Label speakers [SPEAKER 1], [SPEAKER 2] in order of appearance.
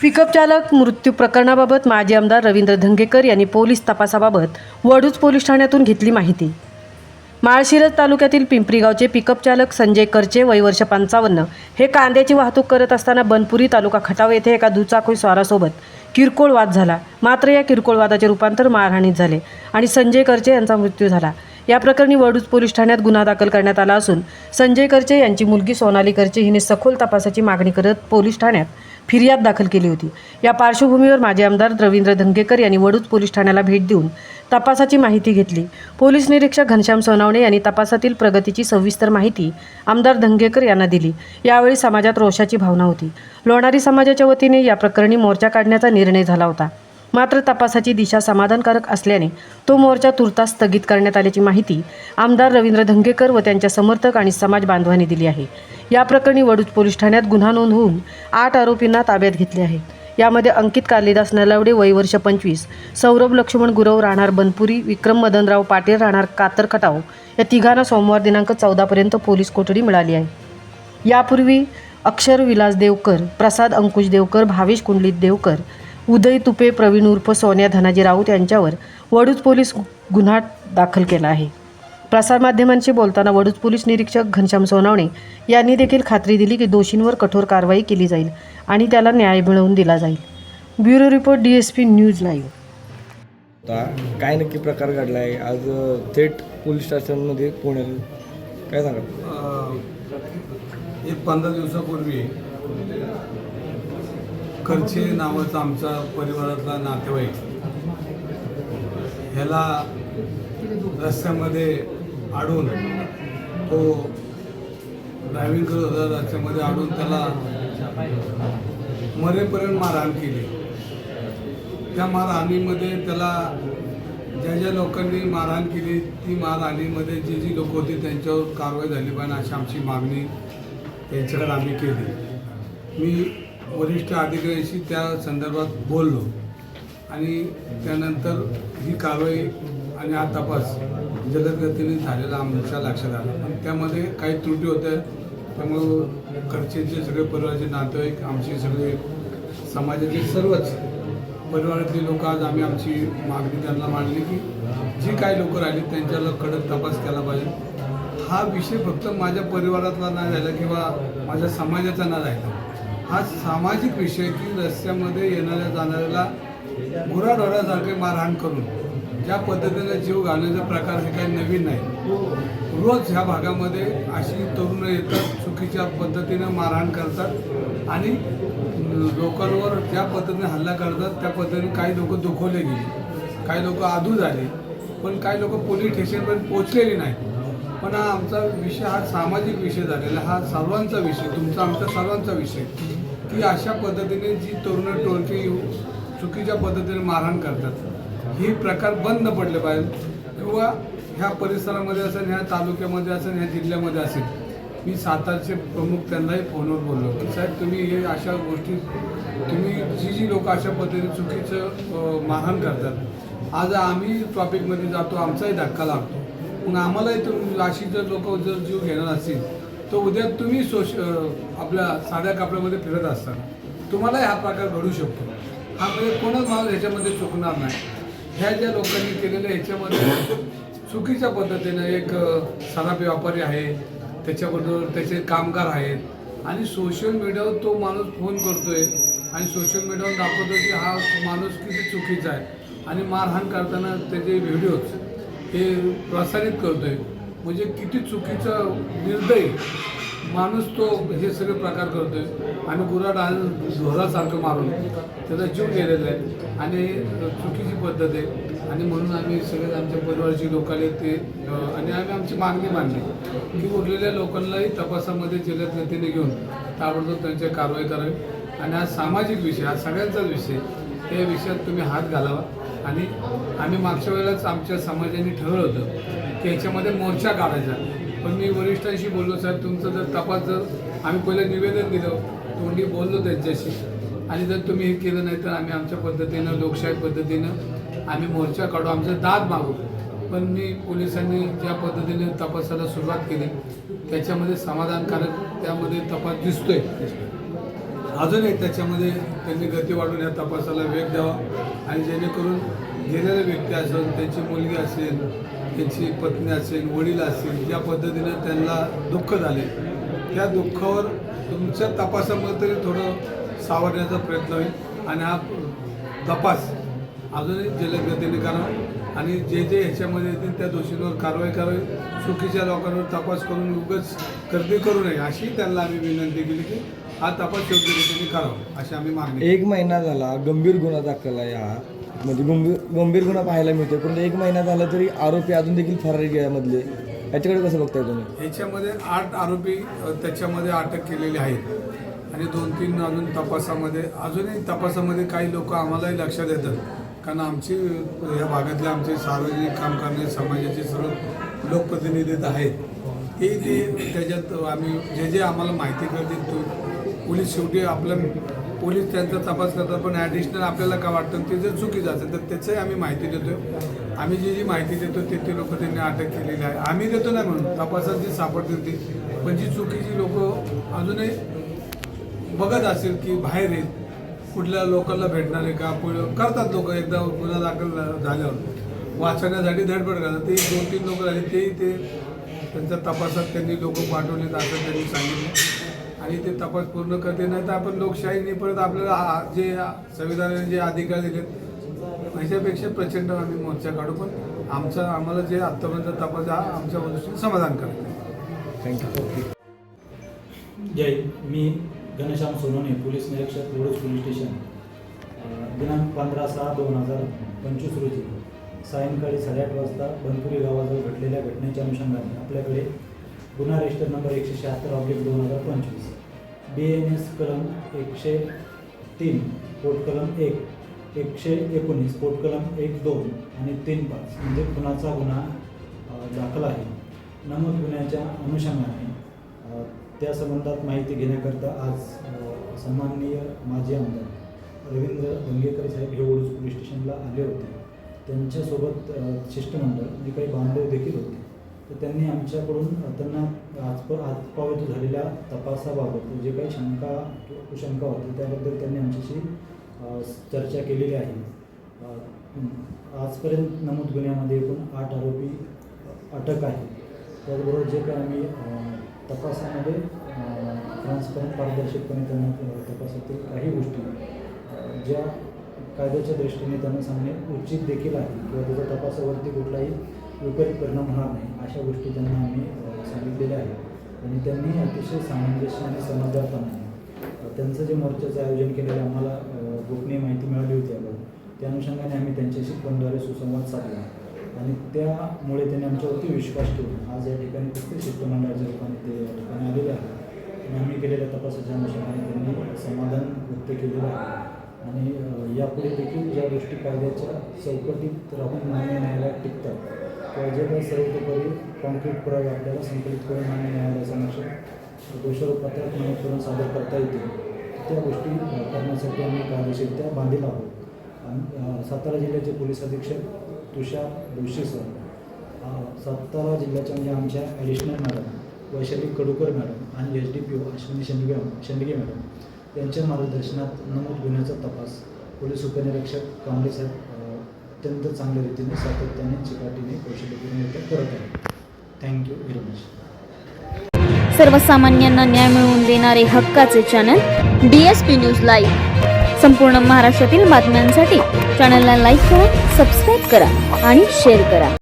[SPEAKER 1] Pickup चालक मृत्यू प्रकरणाबाबत माजी आमदार रवींद्र धंगेकर यांनी पोलीस तपासाबाबत वडूज पोलीस ठाण्यातून घेतली माहिती. माळशिरस तालुक्यातील पिंपरीगावचे पिकअप चालक संजय करचे वयवर्ष पंचावन्न हे कांद्याची वाहतूक करत असताना बनपुरी तालुका खटाव येथे एका दुचाकी स्वारासोबत किरकोळ वाद झाला. मात्र या किरकोळ वादाचे रूपांतर मारहाणीत झाले आणि संजय करचे यांचा मृत्यू झाला. या प्रकरणी वडूज पोलीस ठाण्यात गुन्हा दाखल करण्यात आला असून संजय करचे यांची मुलगी सोनाली करचे हिने सखोल तपासाची मागणी करत पोलीस ठाण्यात फिर्याद दाखल केली होती. या पार्श्वभूमीवर माजी आमदार रवींद्र धंगेकर यांनी वडूज पोलीस ठाण्याला भेट देऊन तपासाची माहिती घेतली. पोलीस निरीक्षक घनश्याम सोनावणे यांनी तपासातील प्रगतीची सविस्तर माहिती आमदार धंगेकर यांना दिली. यावेळी समाजात रोषाची भावना होती. लोणारी समाजाच्या वतीने या प्रकरणी मोर्चा काढण्याचा निर्णय झाला होता. मात्र तपासाची दिशा समाधानकारक असल्याने तो मोर्चा तुर्तास स्थगित करण्यात आल्याची माहिती आमदार रवींद्र धंगेकर व त्यांच्या समर्थक आणि समाज बांधवांनी दिली आहे. या प्रकरणी वडूज पोलीस ठाण्यात गुन्हा नोंद होऊन आठ आरोपींना ताब्यात घेतले आहे. यामध्ये अंकित कालिदास नलावडे वय वर्ष पंचवीस सौरभ लक्ष्मण गुरव राहणार बनपुरी विक्रम मदनराव पाटील राहणार कातर खटाव या तिघांना सोमवार दिनांक चौदापर्यंत पोलीस कोठडी मिळाली आहे. यापूर्वी अक्षर विलास देवकर प्रसाद अंकुश देवकर भावेश कुंडलित देवकर उदय तुपे प्रवीण उर्फ सोन्या धनाजी राऊत यांच्यावर वडूज पोलीस गुन्हा दाखल केला आहे. प्रसारमाध्यमांशी बोलताना वडूज पोलीस निरीक्षक घनश्याम सोनावणे यांनी देखील खात्री दिली की दोषींवर कठोर कारवाई केली जाईल आणि त्याला न्याय मिळवून दिला जाईल. Bureau report D S P news live.
[SPEAKER 2] आता काय नक्की प्रकार घडला आहे? आज थेट पोलीस स्टेशनमध्ये पुण्यात काय सांगा
[SPEAKER 3] एक पंधरा दिवसापूर्वी खर्चे नावाचा आमचा परिवारातला नातेवाईक. ह्याला रस्त्यामध्ये आडून तो ड्रायव्हिंग करत होता रस्त्यामध्ये आडून त्याला मरेपर्यंत मारहाण केली. त्या मारहाणीमध्ये त्याला ज्या ज्या लोकांनी मारहाण केली ती मारहाणीमध्ये जी जी लोक होती त्यांच्यावर कारवाई झाली पाहिजे अशी आमची मागणी त्यांच्याकडे आम्ही केली. मी वरिष्ठ अधिकाऱ्यांशी त्या संदर्भात बोललो. आणि त्यानंतर ही कारवाई आणि हा तपास जलदगतीने झालेला आमच्या लक्षात आला. पण त्यामध्ये काही त्रुटी होत्या. त्यामुळं खर्चेचे सगळे परिवाराचे नातेवाईक आमचे सगळे समाजाचे सर्वच परिवारातले लोक आज आम्ही आमची मागणी त्यांना मांडली की जी काही लोक राहिली त्यांच्याला कडक तपास केला पाहिजे. हा विषय फक्त माझ्या परिवारातला नाही झाला किंवा माझ्या समाजाचा नाही राहिला. हा सामाजिक विषय की रस्त्यामध्ये येणाऱ्या जाणाऱ्याला गुराढोरासारखे मारहाण करून ज्या पद्धतीने जीव घालण्याचा प्रकार हे काही नवीन नाही. रोज ह्या भागामध्ये अशी तरुण येतात चुकीच्या पद्धतीनं मारहाण करतात आणि लोकांवर ज्या पद्धतीने हल्ला करतात त्या पद्धतीने काही लोक दुखवले गेले. काही लोक आधू झाले पण काही लोक पोलीस स्टेशनपर्यंत पोचलेली नाही पण हा आमचा विषय हा सामाजिक विषय झालेला हा सर्वांचा विषय तुमचा आमचा सर्वांचा विषय. की अशा पद्धतीने जी तरुण टोळकी चुकीच्या पद्धतीने मारहाण करतात ही प्रकार बंद पडले पाहिजे. किंवा ह्या परिसरामध्ये असेल ह्या तालुक्यामध्ये असेल ह्या जिल्ह्यामध्ये असेल. मी सातारचे प्रमुख त्यांनाही फोनवर बोललो की साहेब तुम्ही हे अशा गोष्टी तुम्ही जी जी लोक अशा पद्धतीने चुकीचं मारहाण करतात आज आम्ही टॉपिकमध्ये जातो आमचाही धक्का लागतो. मग आम्हालाही तुम अशी जर लोक जर जीव घेणार असतील तर उद्या तुम्ही सोश आपल्या साध्या कपड्यामध्ये फिरत असताना तुम्हालाही हा प्रकार घडू शकतो. हा म्हणजे कोणच माणूस ह्याच्यामध्ये चुकणार नाही. ह्या ज्या लोकांनी केलेल्या ह्याच्यामध्ये चुकीच्या पद्धतीनं एक अ, सराफी व्यापारी आहे त्याच्याबरोबर त्याचे कामगार आहेत आणि सोशल मीडियावर तो माणूस फोन करतोय आणि सोशल मीडियावर दाखवतो की हा माणूस किती चुकीचा आहे. आणि मारहाण करताना त्याचे व्हिडिओज हे प्रसारित करतोय. म्हणजे किती चुकीचं निर्दय माणूस तो हे सगळे प्रकार करतोय. आणि गुराड ढोरासारखं मारून त्याचा जीव गेलेला आहे. आणि चुकीची पद्धत आहे. आणि म्हणून आम्ही सगळे आमच्या परिवाराची लोकांनी ते आणि आम्ही आमची मागणी मांडली की उरलेल्या लोकांनाही तपासामध्ये जिल्ह्यात गतीने घेऊन ताबडतोब त्यांची कारवाई करावी. आणि हा सामाजिक विषय हा सगळ्यांचाच विषय त्या विषयात तुम्ही हात घालावा. आणि आम्ही मागच्या वेळेलाच आमच्या समाजाने ठरवलं होतं की याच्यामध्ये मोर्चा काढायचा. पण मी वरिष्ठांशी बोललो साहेब तुमचं जर तपास जर आम्ही पहिलं निवेदन दिलं तोंडी बोललो त्यांच्याशी. आणि जर तुम्ही हे केलं नाही तर आम्ही आमच्या पद्धतीनं लोकशाही पद्धतीनं आम्ही मोर्चा काढू आमचं दाद मागू. पण मी पोलिसांनी ज्या पद्धतीने तपासाला सुरुवात केली त्याच्यामध्ये समाधानकारक त्यामध्ये तपास दिसतोय. अजूनही त्याच्यामध्ये त्यांनी गती वाढून या तपासाला वेग द्यावा आणि जेणेकरून गेलेले व्यक्ती असेल त्यांची मुलगी असेल त्यांची पत्नी असेल वडील असतील या पद्धतीनं त्यांना दुःख झाले. त्या दुःखावर तुमच्या तपासामध्ये तरी थोडं सावरण्याचा प्रयत्न होईल आणि हा तपास अजूनही जलद गतीने करावा आणि जे जे ह्याच्यामध्ये येतील त्या दोषींवर कारवाई करावी. चुकीच्या लोकांवर तपास करून उगच गर्दी करू नये अशी त्यांना आम्ही विनंती केली की हा तपास योग्य रीतीने करावा अशी आम्ही मागणी.
[SPEAKER 2] एक महिना झाला गंभीर गुन्हा दाखल आहे हा. म्हणजे गंभीर गंभीर गुन्हा पाहायला मिळतो पण एक महिना झाला तरी आरोपी अजून देखील फरारी गेल्यामधले याच्याकडे कसं बघताय तुम्ही?
[SPEAKER 3] ह्याच्यामध्ये आठ आरोपी अ, त्याच्यामध्ये अटक केलेले आहेत. आणि दोन तीन अजून तपासामध्ये अजूनही तपासामध्ये काही लोक आम्हालाही लक्षात येतात. कारण आमची अ, या भागातले आमचे सार्वजनिक काम करणारे समाजाचे सर्व लोकप्रतिनिधी आहेत. हे ते त्याच्यात आम्ही जे जे आम्हाला माहिती करतील तो पोलीस शेवटी आपलं पोलीस त्यांचा तपास करतात पण ॲडिशनल आपल्याला का वाटतं ते जर चुकीचं असेल तर त्याचंही आम्ही माहिती देतो आम्ही जी जी माहिती देतो ते ते लोक त्यांनी अटक केलेली आहे. आम्ही देतो नाही म्हणून तपासात जी सापडतील ती पण जी चुकीची लोक अजूनही बघत असेल की बाहेर आहेत कुठल्या लोकांना भेटणार आहे का पुढं करतात लोक एकदा गुन्हा दाखल झाल्यावर. वाचण्यासाठी धडपड करतात. ते दोन तीन लोक झाले तेही ते त्यांच्या तपासात त्यांनी लोक पाठवले असं त्यांनी सांगितलं. आणि ते तपास पूर्ण करते नाही तर आपण लोकशाहीने परत आपल्याला जे संविधानाने जे अधिकार दिलेत ह्याच्यापेक्षा प्रचंड आम्ही मोर्चा काढू. पण आमचा आम्हाला जे आत्तापर्यंत तपास आहे, हा आमच्या दृष्टीने समाधान करतो
[SPEAKER 2] थँक्यू
[SPEAKER 4] जय मी घनश्याम सोनवणे पोलीस निरीक्षक रोडज पोलीस स्टेशन. दिनांक पंधरा सहा दोन हजार पंचवीस रोजी सायंकाळी साडेआठ वाजता बनपुरी गावाजवळ घडलेल्या घटनेच्या अनुषंगाने आपल्याकडे गुन्हा रजिस्टर नंबर एकशे शहात्तर ऑब्लिक दोन हजार पंचवीस. बी एन एस कलम एकशे तीन पोटकलम एक एकशे एकोणीस पोटकलम एक दोन आणि तीन पाच म्हणजे खुनाचा गुन्हा दाखल आहे. नमूद गुन्ह्याच्या अनुषंगाने त्या संबंधात माहिती घेण्याकरता आज सन्माननीय माजी आमदार रवींद्र दंगेकर साहेब हे ओडूस पोलीस स्टेशनला आले होते. त्यांच्यासोबत शिष्टमंडळ आणि काही बांधव देखील होते. तर त्यांनी आमच्याकडून त्यांना आज आजपावेत झालेल्या तपासाबाबत जे काही शंका कुशंका होती त्याबद्दल त्यांनी आमच्याशी चर्चा केलेली आहे. आजपर्यंत नमूद गुन्ह्यामध्ये एकूण आठ आरोपी अटक आहे. त्याचबरोबर जे काही आम्ही तपासामध्ये ट्रान्सपरंट पारदर्शकपणे त्यांना तपासातील काही गोष्टी ज्या कायद्याच्या दृष्टीने त्यांना सांगणे उचित देखील आहे किंवा त्याच्या तपासावरती कुठलाही विपरीत परिणाम होणार नाही अशा गोष्टी त्यांना आम्ही सांगितलेल्या आहेत. आणि त्यांनी अतिशय सामंजस्य आणि समजदारपणाने त्यांचं जे मोर्चाचं आयोजन केलेलं आम्हाला गोपनीय माहिती मिळाली होती अगोदर त्या अनुषंगाने आम्ही त्यांच्याशी फोनद्वारे सुसंवाद साधला. आणि त्यामुळे त्यांनी आमच्यावरती विश्वास ठेवून आज या ठिकाणी फक्त शिष्टमंडळाच्या रूपाने ते या ठिकाणी आलेले आहे आणि आम्ही केलेल्या तपासाच्या अनुषंगाने त्यांनी समाधान व्यक्त केलेलं आहे. आणि यापुढे देखील ज्या गोष्टी कायद्याच्या चौकटीत राहून मान्य न्यायालयात टिकतात. किंवा जे काही सर्वतोपरी कॉन्क्रीट पुरावे आपल्याला संकलित करून मान्य न्यायालयासमक्ष दोषारोपत्रात नमूद करून सादर करता येतील त्या गोष्टी करण्यासाठी आम्ही कायदेशीरत्या बांधील आहोत. आणि सातारा जिल्ह्याचे पोलीस अधीक्षक तुषार जोशी सर सातारा जिल्ह्याच्या म्हणजे आमच्या additional madam Vaishali Kadukar madam आणि H D P O Ashwini Shendge Shendge madam यांच्या मार्गदर्शनात नमूद गुन्ह्याचा तपास पोलीस उपनिरीक्षक कांबळे साहेब अत्यंत चांगल्या रीतीने सातत्याने चिकाटीने कौशल्यपूर्णरित्या करत आहेत. थँक्यू व्हेरी मच
[SPEAKER 5] सर्वसामान्यांना न्याय मिळवून देणारे हक्काचे channel D S P news live संपूर्ण महाराष्ट्रातील बातम्यांसाठी चॅनलला लाईक करा सबस्क्राईब करा आणि शेअर करा.